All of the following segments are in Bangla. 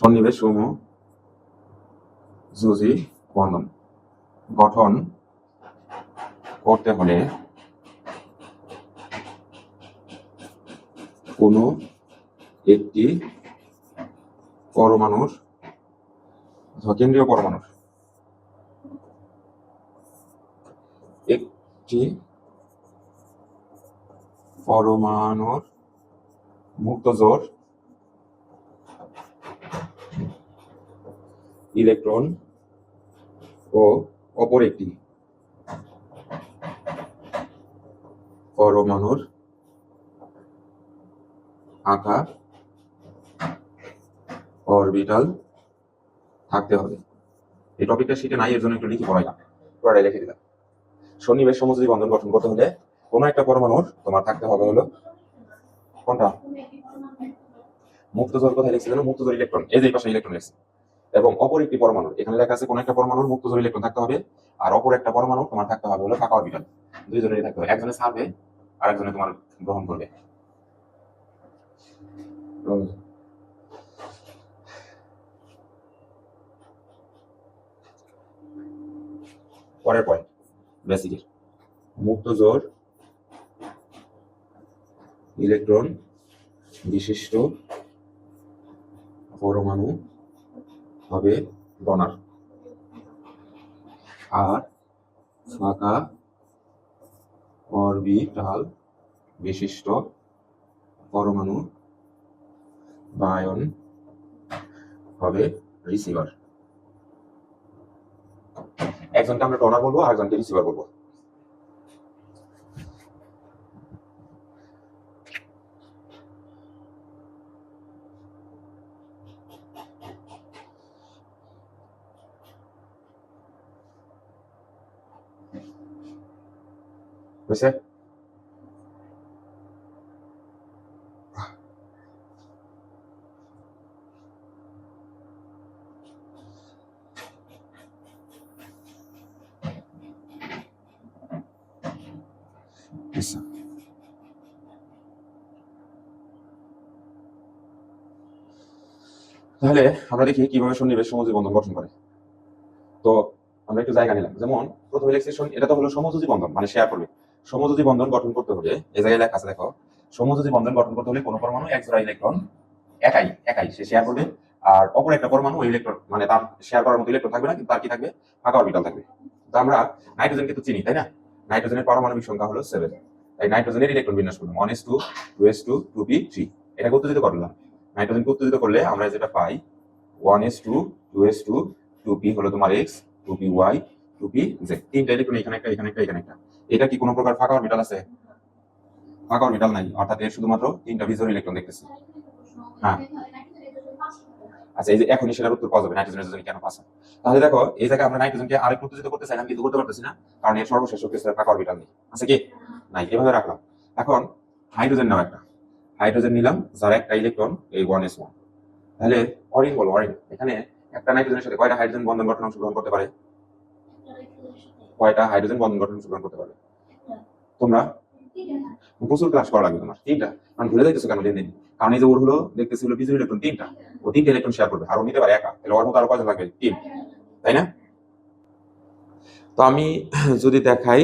সন্নিবেশ সমূহ জুজি বন্ধন। গঠন করতে হলে কোনো একটি পরমাণুর কেন্দ্রীয় পরমাণুর একটি পরমাণুর মুক্ত জোর ইলেকট্রন ও অপর একটি পরমাণুর আঁকা অরবিটাল থাকতে হবে। এই টপিকটা শীটে নাই, এর জন্য একটু লিখে পড়াইলাম। পুরোটাই লিখে দিলাম। সন্নিবেশ সমযোজী বন্ধন গঠন করতে হলে কোনো একটা পরমাণুর তোমার থাকতে হবে হলো কোনটা? মুক্ত জোর কোথায় লিখছি জানো ইলেকট্রন। এই যে পাশে ইলেকট্রন লিখছি এবং অপর একটি পরমাণু। এখানে লেখা আছে, কোন একটা পরমাণুর মুক্ত জোর ইলেকট্রন থাকতে হবে, আর অপর একটা পরমাণু তোমার থাকতে হবে হলো ফাঁকা অরবিটাল দুইজনেরই থাকতে হবে। একজনে ছাড়বে আর একজনে তোমার গ্রহণ করবে। পরের পয়েন্ট বেসিকের মুক্ত জোর ইলেকট্রন, বিশিষ্ট পরমাণু হবে ডনার আর ফাঁকা অরবিটাল বিশিষ্ট পরমাণু বায়ন হবে রিসিভার। একজনকে আমরা ডনার বলব আর একজনকে রিসিভার বলব। আচ্ছা তাহলে আমরা দেখি কীভাবে সন্নিবেশ সমযোজী বন্ধন গঠন করে। তো আমরা একটু জায়গা নিলাম। যেমন প্রথমে লিখছি এটা তো হলো সমযোজী বন্ধন মানে শেয়ার করবে। সমযোজী বন্ধন গঠন করতে হলে, এই জায়গায় লেখা আছে, দেখো, সমযোজী বন্ধন গঠন করতে হলে কোনো পরমাণু এক জোড়া ইলেকট্রন একাই একাই, সে শেয়ার করবে। আর অপর একটা পরমাণু ওই ইলেকট্রন মানে তার শেয়ার করার মতো ইলেকট্রন থাকবে না, কিন্তু তার কি থাকবে? ফাঁকা অরবিটাল থাকবে। তো আমরা নাইট্রোজেনকে তো চিনি, তাই না? নাইট্রোজেনের পারমাণবিক সংখ্যা হলো সেভেন তাই নাইট্রোজেনের ইলেকট্রন বিন্যাস করলাম one s two two s two two p three এটাকে উত্তেজিত করলাম নাইট্রোজেনকে উত্তেজিত করলে আমরা যেটা পাই one s two two s two two p হলো তোমার x two p y two p z তিনটা ইলেকট্রন এখানে একটা এখানে একটা এখানে একটা। এটা কি কোনো প্রকার ফাঁকা অরবিটাল আছে? ফাঁকা অরবিটাল নাই, অর্থাৎ এর শুধুমাত্র তিনটা ভিজুয়াল ইলেকট্রন দেখতেছি। হ্যাঁ। আচ্ছা এই যে এখনই সেটার উত্তর পাওয়া যাবে, নাইট্রোজেনের জন্য কেন পাস তাহলে দেখো, এই জায়গায় আমরা নাইট্রোজেনকে আরেক উত্তেজিত করতে চাইলাম কিন্তু করতে পারতেছি না, কারণ এর সর্বশেষ শক্তিস্তরের ফাঁকা অরবিটাল নেই। আছে কি? নাই, এভাবে রাখলাম। এখন, হাইড্রোজেন নাও একটা। হাইড্রোজেন নিলাম, যার একটা ইলেকট্রন, এই ওয়ান এস ওয়ান। তাহলে অরিন বলো, অরিন। এখানে একটা নাইট্রোজেনের সাথে কয়টা হাইড্রোজেন বন্ধন গঠন অংশগ্রহণ করতে পারে? কয়টা হাইড্রোজেন বন্ধন গঠন অংশগ্রহণ করতে পারে তোমরা? প্রচুর ক্লাস করা লাগবে তোমার। তিনটা। কারণ ভুলে যাইতেছো কেন? দিন দিন। কারণ এই যে ওর হলো দেখতেছি হলো বিজুর ইলেকট্রন তিনটা। ও তিনটা ইলেকট্রন শেয়ার করবে। আর ও নিতে পারে একা। তাহলে ওর মতো আরও কয়জন লাগবে? তিন। তাই না? তো আমি যদি দেখাই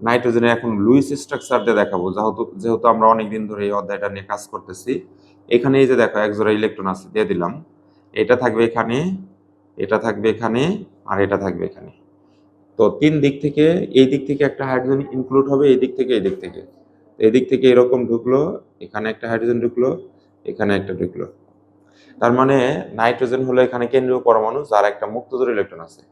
নাইট্রোজেনের এখন লুইস স্ট্রাকচার দিয়ে দেখাবো। যেহেতু যেহেতু আমরা অনেকদিন ধরে এই অধ্যায়টা নিয়ে কাজ করতেছি এখানে এই যে দেখো এক জোড়া ইলেকট্রন আছে দিয়ে দিলাম। এটা থাকবে এখানে এটা থাকবে এখানে আর এটা থাকবে এখানে। তো তিন দিক থেকে, এই দিক থেকে একটা হাইড্রোজেন ইনক্লুড হবে, এই দিক থেকে এই দিক থেকে। এই দিক থেকে এরকম ঢুকলো, এখানে একটা হাইড্রোজেন ঢুকলো, এখানে একটা ঢুকলো। তার মানে নাইট্রোজেন হলো এখানে কেন্দ্রীয় পরমাণু, যার একটা মুক্তজোর ইলেকট্রন আছে।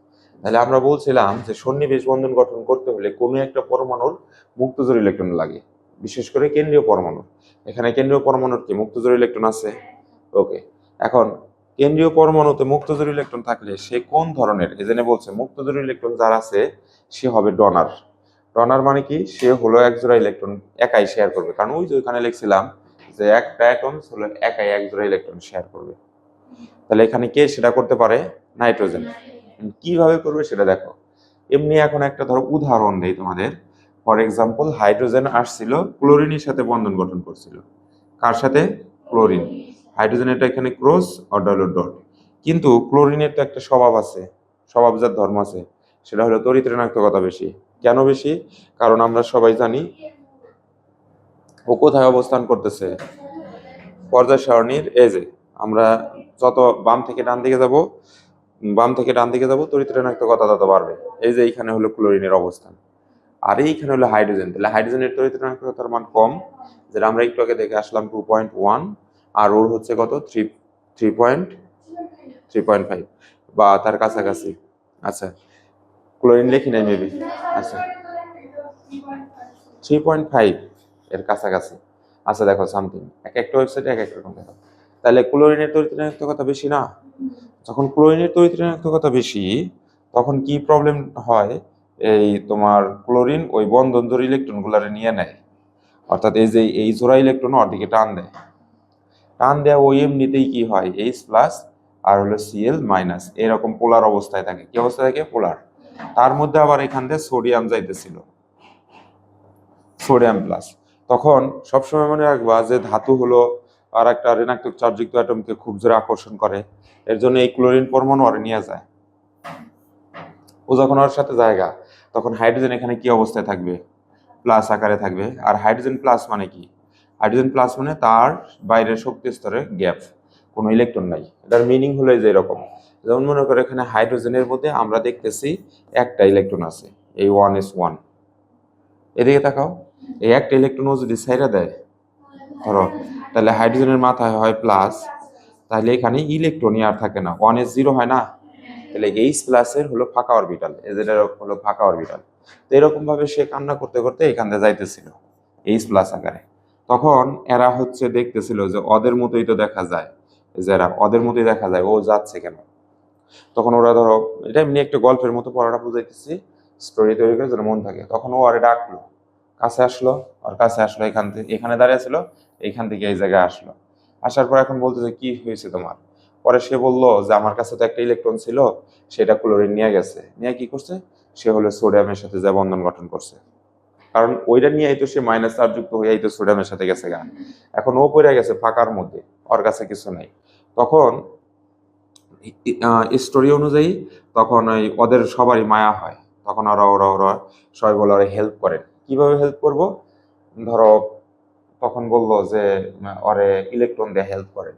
তাহলে আমরা বলছিলাম যে সন্নিবেশ বন্ধন গঠন করতে হলে কোনো একটা পরমাণুর মুক্তজোর ইলেকট্রন লাগে, বিশেষ করে কেন্দ্রীয় পরমাণু এখানে কেন্দ্রীয় পরমাণুর কি? মুক্তজোর ইলেকট্রন আছে। ওকে এখন কেন্দ্রীয় পরমাণুতে মুক্তজোর ইলেকট্রন থাকলে সে কোন ধরনের এজেনে বলছে মুক্তজোর ইলেকট্রন যার আছে, সে হবে ডনার। ডনার মানে কি? সে হলো এক জোড়া ইলেকট্রন, একাই শেয়ার করবে। কারণ ওই যে ওইখানে লিখছিলাম যে একটা অ্যাটম হলো একাই এক জোড়া ইলেকট্রন শেয়ার করবে। তাহলে এখানে কে সেটা করতে পারে? নাইট্রোজেন। কীভাবে করবে সেটা দেখো। এমনি এখন একটা ধরো উদাহরণ দেই তোমাদের। ফর এক্সাম্পল, হাইড্রোজেন আসছিল, ক্লোরিনের সাথে বন্ধন গঠন করছিল। কার সাথে? ক্লোরিন। হাইড্রোজেন এটা এখানে ক্রস অর্ডার ডট কিন্তু ক্লোরিনের তো একটা স্বভাব আছে স্বভাবজাত ধর্ম আছে, সেটা হলো তড়িৎ ঋণাত্মকতা বেশি। কেন বেশি? কারণ আমরা সবাই জানি ও কোথায় অবস্থান করতেছে। পর্যায় সারণীর এজে আমরা যত বাম থেকে ডান দিকে যাব, বাম থেকে ডান দিকে যাব তড়িৎ ঋণাত্মকতা তত বাড়বে। এই যে এইখানে হলো ক্লোরিনের অবস্থান। আর এইখানে হলো হাইড্রোজেন। তাহলে হাইড্রোজেনের তড়িৎ ঋণাত্মকতার মান কম, যেটা আমরা একটু আগে দেখে আসলাম টু পয়েন্ট ওয়ান আর ওর হচ্ছে কত? Three three point three point five বা তার কাছাকাছি। আচ্ছা। ক্লোরিন লিখি নাই মেবি আচ্ছা। থ্রি পয়েন্ট ফাইভ এর কাছাকাছি। আচ্ছা দেখো সামথিং এক একটা ওয়েবসাইটে এক এক রকম দেখো। তাহলে ক্লোরিনের তড়িৎ ঋণাত্মকতা বেশি না? যখন ক্লোরিনের তড়িৎ ঋণাত্মকতা বেশি, তখন কি প্রবলেম হয়? এই তোমার ক্লোরিন ওই বন্ধন জোড়া ইলেকট্রনগুলারে নিয়ে নেয়। অর্থাৎ এই যে, এই জোড়া ইলেকট্রন ওর দিকে টান দেয়। টান দেওয়া ওই এমনিতেই কি হয়? এইচ প্লাস আর হলো সিএল মাইনাস এরকম পোলার অবস্থায় থাকে। কি অবস্থায় থাকে? পোলার তার মধ্যে আবার এখান থেকে সোডিয়াম যাইতেছিল। সোডিয়াম প্লাস তখন সবসময় মনে রাখবা যে ধাতু হলো আর একটা ঋণাত্মক চার্জযুক্ত অ্যাটমকে খুব জোরে আকর্ষণ করে। এর জন্য এই ক্লোরিন পরমাণু আর নিয়ে যায়। ও যখন ওর সাথে জায়গা, তখন হাইড্রোজেন এখানে কি অবস্থায় থাকবে? প্লাস আকারে থাকবে। আর হাইড্রোজেন প্লাস মানে কি? হাইড্রোজেন প্লাস মানে তার বাইরের শক্তি স্তরে গ্যাপ, কোনো ইলেকট্রন নাই। এটার মিনিং হলো যে এরকম। যেমন মনে করো এখানে হাইড্রোজেনের মধ্যে আমরা দেখতেছি একটা ইলেকট্রন আছে, এই ওয়ান এস ওয়ান এদিকে তাকাও, এই একটা ইলেকট্রন ও যদি সাইরা দেয়, ধরো, তাহলে হাইড্রোজেনের মাথায় হয় প্লাস তাহলে এখানে ইলেকট্রনই আর থাকে না। ওয়ান এস জিরো হয় না। তাহলে এইচ প্লাসের হলো ফাঁকা অরবিটাল এজের হলো ফাঁকা অরবিটাল তো এরকম ভাবে সে কান্না করতে করতে এখান থেকে যাইতেছিল এইচ প্লাস আকারে। তখন এরা হচ্ছে দেখতেছিল যে ওদের মতোই তো দেখা যায়, যে এরা ওদের মতোই দেখা যায়, ও যাচ্ছে কেন? তখন ওরা ধরো, এটা এমনি একটা গল্পের মতো পড়াটা বুঝাইতেছি স্টোরি তৈরি করে যেন মন থাকে। তখন ও আরে ডাকলো, কাছে আসলো, ওর কাছে আসলো এখান থেকে এখানে দাঁড়িয়ে ছিল, এখান থেকে এই জায়গায় আসলো। আসার পর এখন বলতেছে, কি হয়েছে তোমার? পরে সে বলল যে, আমার কাছে তো একটা ইলেকট্রন ছিল, সেটা ক্লোরিন নিয়ে গেছে। নিয়ে কি করছে? সে হলো সোডিয়ামের সাথে যা বন্ধন গঠন করছে। কারণ ওইটা নিয়ে তো সে মাইনাস চার্জযুক্ত হয়েই তো সোডিয়ামের সাথে গেছে গা। এখন ও পড়ে গেছে ফাঁকার মধ্যে, ওর কাছে কিছু নাই। তখন স্টোরি অনুযায়ী তখন ওই ওদের সবারই মায়া হয়। তখন ওরা ওরা ওরা সবাই বলে ওরা হেল্প করেন। কীভাবে হেল্প করব? ধরো, তখন বলল যে ওরে ইলেকট্রন দিয়ে হেল্প করেন।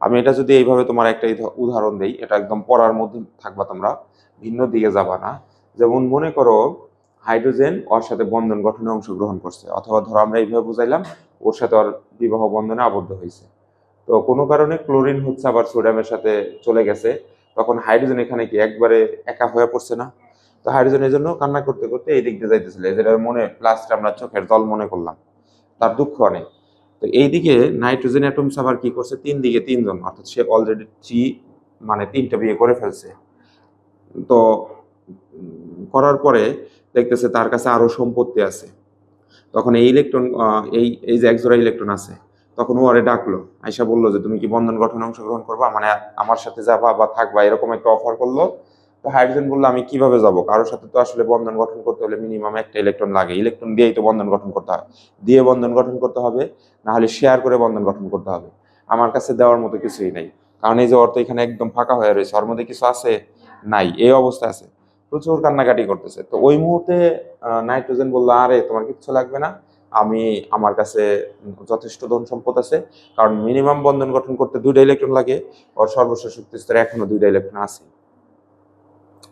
আমি এটা যদি এইভাবে তোমার একটা উদাহরণ দিই, এটা একদম পড়ার মধ্যে থাকবা তোমরা, ভিন্ন দিকে যাবা না। যেমন মনে করো হাইড্রোজেন ওর সাথে বন্ধন গঠনে অংশগ্রহণ করছে। অথবা ধরো আমরা এইভাবে বুঝাইলাম, ওর সাথে ওর বিবাহ বন্ধনে আবদ্ধ হয়েছে। তো কোনো কারণে ক্লোরিন হচ্ছে আবার সোডিয়ামের সাথে চলে গেছে। তখন হাইড্রোজেন এখানে কি একবারে একা হয়ে পড়ছে না? তো হাইড্রোজেনের জন্য কান্না করতে করতে এই দিক দিয়ে যাইতেছিল যেটার মনে প্লাসটা আমরা চোখের জল মনে করলাম। তার দুঃখ অনেক। তো এইদিকে নাইট্রোজেন অ্যাটমস আবার কি করছে? তিন দিকে তিনজন। অর্থাৎ সে অলরেডি থ্রি মানে তিনটা বিয়ে করে ফেলছে। তো করার পরে দেখতেছে তার কাছে আরও সম্পত্তি আছে। তখন এই ইলেকট্রন এই এই যে একজোড়া ইলেকট্রন আছে, তখন ও আরে ডাকলো আয়সা বলল যে, তুমি কি বন্ধন গঠনে অংশগ্রহণ করবা? মানে আমার সাথে যাবা বা থাকবা? এরকম একটা অফার করল। তো হাইড্রোজেন বলল, আমি কীভাবে যাব? কারোর সাথে তো আসলে বন্ধন গঠন করতে হলে মিনিমাম একটা ইলেকট্রন লাগে। ইলেকট্রন দিয়েই তো বন্ধন গঠন করতে হয়। দিয়ে বন্ধন গঠন করতে হবে না হলে শেয়ার করে বন্ধন গঠন করতে হবে। আমার কাছে দেওয়ার মতো কিছুই নাই। কারণ এই যে অর্থ এখানে একদম ফাঁকা হয়ে রয়েছে। ওর মধ্যে কিছু আছে? নাই। এই অবস্থা আছে। প্রচুর কান্নাকাটি করতেছে। তো ওই মুহূর্তে নাইট্রোজেন বলল, আরে, তোমার কিচ্ছু লাগবে না। আমি, আমার কাছে যথেষ্ট ধন সম্পদ আছে। কারণ মিনিমাম বন্ধন গঠন করতে দুইটা ইলেকট্রন লাগে। ওর সর্বশেষ শক্তি স্তরে এখনও দুইটা ইলেকট্রন আছে।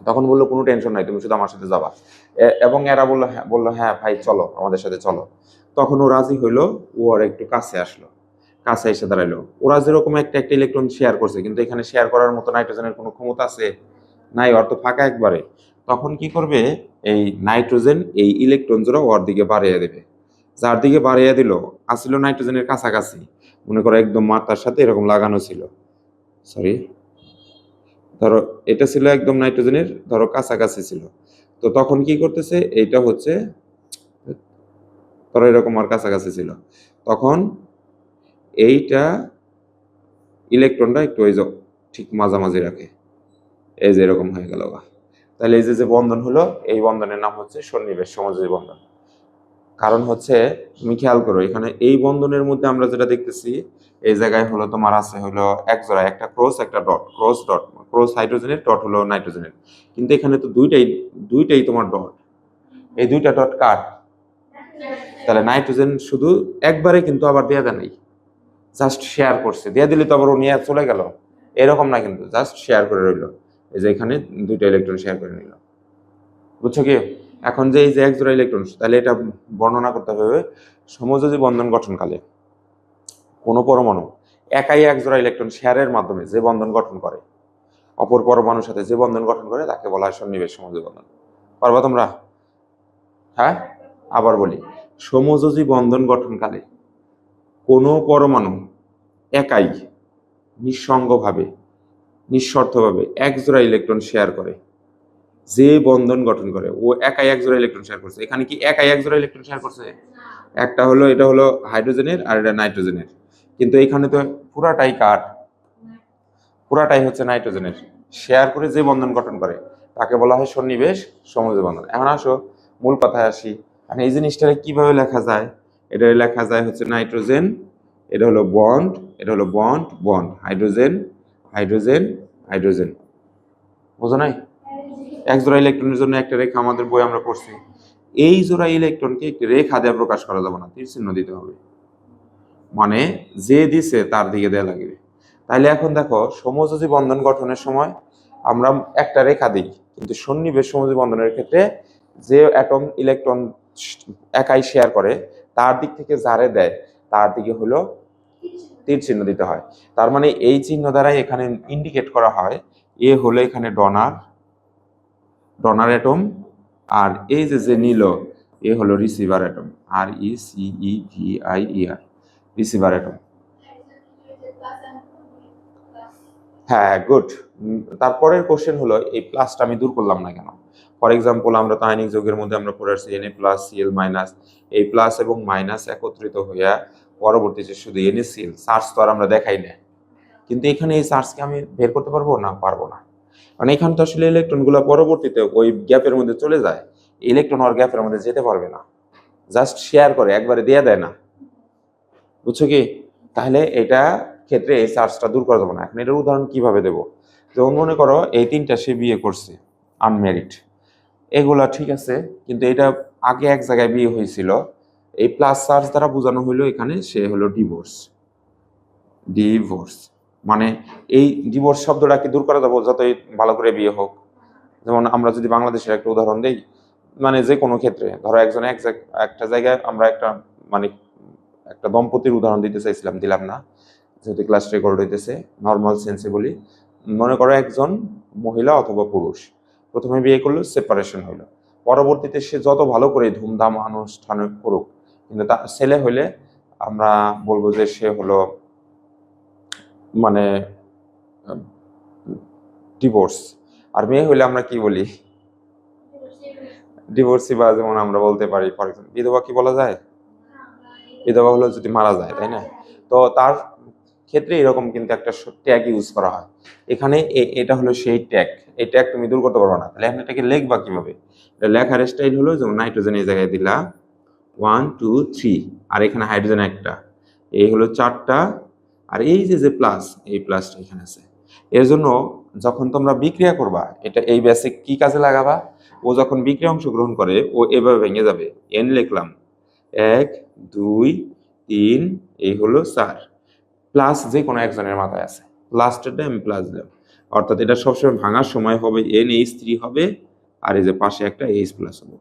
তখন বলল, কোনো টেনশন নাই, তুমি শুধু আমার সাথে যাবা। এবং এরা বলল হ্যাঁ বলল হ্যাঁ ভাই, চলো, আমাদের সাথে চলো। তখন ও রাজি হইল, ও আর একটু কাছে আসলো। কাছে এসে দাঁড়াইলো। ওরা যেরকম একটা একটা ইলেকট্রন শেয়ার করছে, কিন্তু এখানে শেয়ার করার মতো নাইট্রোজেনের কোনো ক্ষমতা আছে? নাই তো ফাঁকা একবারে, তখন কি করবে? এই নাইট্রোজেন এই ইলেকট্রন জোড়া ওর দিকে বাড়িয়ে দেবে। যার দিকে বাড়িয়ে দিল আসছিল নাইট্রোজেনের কাছাকাছি। মনে করো একদম মাথার সাথে এরকম লাগানো ছিল। সরি ধরো, এটা ছিল একদম নাইট্রোজেনের, ধরো কাছাকাছি ছিল। তো তখন কি করতেছে? এইটা হচ্ছে, ধরো এরকম আর কাছাকাছি ছিল। তখন এইটা ইলেকট্রনটা একটু ওই ঠিক মাঝামাঝি রাখে। এই যে এরকম হয়ে গেল। তাহলে এই যে যে বন্ধন হলো, এই বন্ধনের নাম হচ্ছে সন্নিবেশ, সমযোজী বন্ধন। কারণ হচ্ছে, তুমি খেয়াল করো, এখানে এই বন্ধনের মধ্যে আমরা যেটা দেখতেছি, এই জায়গায় হলো তোমার আছে হলো এক জোড়া, একটা ক্রস, একটা ডট, ক্রস ডট, ক্রস হাইড্রোজেনের, ডট হলো নাইট্রোজেনের। কিন্তু এখানে তো দুইটাই দুইটাই তোমার ডট। এই দুইটা ডট কার? তাহলে নাইট্রোজেন শুধু একবারে কিন্তু আবার দেয়া দেয় নাই। জাস্ট শেয়ার করছে। দিয়ে দিলে তো আবার ও নিয়ে চলে গেল। এরকম না কিন্তু, জাস্ট শেয়ার করে রইল। এই যে এখানে দুইটা ইলেকট্রন শেয়ার করে নিল। বুঝছ কি? এখন যে এই যে এক জোড়া ইলেকট্রন তাহলে এটা বর্ণনা করতে হবে সমযোজী বন্ধন গঠনকালে। কোনো পরমাণু একাই এক জোড়া ইলেকট্রন শেয়ারের মাধ্যমে যে বন্ধন গঠন করে, অপর পরমাণুর সাথে যে বন্ধন গঠন করে তাকে বলা হয় সন্নিবেশ সমযোজী বন্ধন। পারবা তোমরা? হ্যাঁ? আবার বলি, সমযোজী বন্ধন গঠনকালে কোনো পরমাণু একাই নিঃসঙ্গভাবে নিঃশর্তভাবে এক জোড়া ইলেকট্রন শেয়ার করে। যে বন্ধন গঠন করে, ও একাই এক জোড়া ইলেকট্রন শেয়ার করছে। এখানে কি একাই এক জোড়া ইলেকট্রন শেয়ার করছে? একটা হলো, এটা হলো হাইড্রোজেনের আর এটা নাইট্রোজেনের কিন্তু এখানে তো পুরাটাই কাঠ। পুরাটাই হচ্ছে নাইট্রোজেনের শেয়ার করে যে বন্ধন গঠন করে, তাকে বলা হয় সন্নিবেশ সমুদ্র বন্ধন। এখন আসো, মূল কথায় আসি। এখন এই জিনিসটা কীভাবে লেখা যায়? এটা লেখা যায় হচ্ছে নাইট্রোজেন এটা হলো বন্ড এটা হলো bond bond hydrogen hydrogen hydrogen. বোঝো নাই? এক জোড়া ইলেকট্রনের জন্য একটা রেখা আমাদের বই আমরা পড়ছি। এই জোড়া ইলেকট্রনকে একটি রেখা দিয়ে প্রকাশ করা যাবে না তীর চিহ্ন দিতে হবে। মানে যে দিছে তার দিকে দেয়া লাগবে। তাইলে এখন দেখো, সমযোজী বন্ধন গঠনের সময় আমরা একটা রেখা দিই, কিন্তু সন্নিবেশ সমযোজী বন্ধনের ক্ষেত্রে যে অ্যাটম ইলেকট্রন একাই শেয়ার করে, তার দিক থেকে যারে দেয়, তার দিকে হলো তীর চিহ্ন দিতে হয়। তার মানে এই চিহ্ন দ্বারাই এখানে ইন্ডিকেট করা হয়, এ হলো এখানে ডনার ডনার অ্যাটম আর এই যে যে নিল, এ হলো receiver atom R E C E V I R receiver atom হ্যাঁ গুড তারপরের কোশ্চেন হলো, এই প্লাসটা আমি দূর করলাম না কেন? ফর এক্সাম্পল আমরা তো আয়নিক যৌগের মধ্যে আমরা পড়ে আসছি N A plus CL minus এই প্লাস এবং মাইনাস একত্রিত হইয়া পরবর্তীতে শুধু এনএ সিএল চার্জ তো আর আমরা দেখাই না। কিন্তু এখানে এই চার্জকে আমি বের করতে পারব না পারব না? মানে এখানে তো আসলে ইলেকট্রনগুলো পরবর্তীতে ওই গ্যাপের মধ্যে চলে যায়। ইলেকট্রন আর গ্যাপের মধ্যে যেতে পারবে না। জাস্ট শেয়ার করে, একবারে দিয়ে দেয় না। বুঝছ কি? তাহলে এটা ক্ষেত্রে এই চার্জটা দূর করা যাবে না। এখন এটার উদাহরণ কীভাবে দেব? যেমন মনে করো, এই তিনটা সে বিয়ে করছে আনমেরিড এগুলা ঠিক আছে, কিন্তু এটা আগে এক জায়গায় বিয়ে হয়েছিল। এই প্লাস চার্জ দ্বারা বোঝানো হইল এখানে সে হলো ডিভোর্স ডিভোর্স মানে এই ডিভোর্স শব্দটা কি দূর করা যাব? যতই ভালো করে বিয়ে হোক। যেমন আমরা যদি বাংলাদেশের একটা উদাহরণ দিই মানে যে কোনো ক্ষেত্রে, ধরো একজন এক একটা জায়গায় আমরা একটা মানে একটা দম্পতির উদাহরণ দিতে চাইছিলাম, দিলাম না, যেহেতু ক্লাস রেকর্ড হইতেছে নর্মাল সেন্সে বলি, মনে করো একজন মহিলা অথবা পুরুষ, প্রথমে বিয়ে করল সেপারেশন হইল। পরবর্তীতে সে যত ভালো করে ধুমধাম অনুষ্ঠান করুক কিন্তু ছেলে হইলে আমরা বলব যে সে হলো মানে ডিভোর্স আর মেয়ে হইলে আমরা কি বলি? ডিভোর্সি বা যেমন আমরা বলতে পারি ফর এক্সাম্পল বিধবা কি বলা যায়? বিধবা হলো যদি মারা যায়, তাই না? তো তার ক্ষেত্রে এরকম কিন্তু একটা ট্যাগ ইউজ করা হয়। এখানে এটা হলো সেই ট্যাগ এই ট্যাগ তুমি দূর করতে পারবে না। তাহলে এখন এটাকে লিখবা কীভাবে? এটা লেখার স্টাইল হলো যেমন নাইট্রোজেন এই জায়গায় দিলা। ওয়ান টু থ্রি আর এখানে হাইড্রোজেন একটা। এই হলো চারটা। আর এই যে যে প্লাস এই প্লাসটা এখানে আছে। এর জন্য যখন তোমরা বিক্রিয়া করবা, এটা এই ব্যাসে কি কাজে লাগাবা? ও যখন বিক্রিয়া অংশগ্রহণ করে, ও এভাবে ভেঙে যাবে। এন লিখলাম। এক, দুই, তিন, এই হলো চার। প্লাস যে কোনো একজনের মাথায় আছে। লাস্টেরটা আমি প্লাস দিলাম। অর্থাৎ এটা সবসময় ভাঙার সময় হবে এন এইচ থ্রি হবে, আর এই যে পাশে একটা এইচ প্লাস হবে।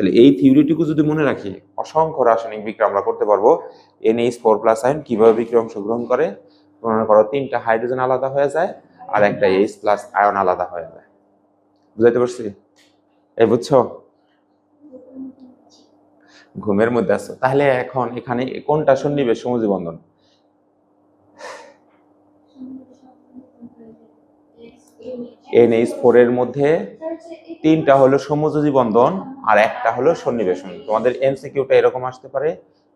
তাহলে এই থিওরিটুকু যদি মনে রাখি, অসংখ্য রাসায়নিক বিক্রিয়া আমরা করতে পারব। N H four plus ion কীভাবে বিক্রিয়া অংশগ্রহণ করে? মনে করো, তিনটা হাইড্রোজেন আলাদা হয়ে যায় আর একটা এইচ প্লাস আয়ন আলাদা হয়ে যায়। বুঝাইতে পারছি? এই বুঝছ? ঘুমের মধ্যে আছো। তাহলে এখন এখানে কোনটা সন্নিবেশ সমুদ্র বন্ধন এনএইচ ফোর এর মধ্যে তিনটা হলো সমযোজী বন্ধন আর একটা হলো সন্নিবেশ বন্ধন। তোমাদের এমসিকিউটা এরকম আসতে পারে।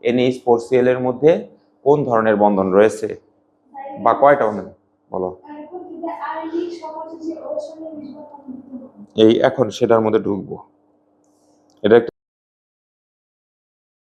এনএইচ ফোর সিএল এর মধ্যে কোন ধরনের বন্ধন রয়েছে? বা কয়টা বন্ধন? বলো। এই এখন সেটার মধ্যে ঢুকবো। এটা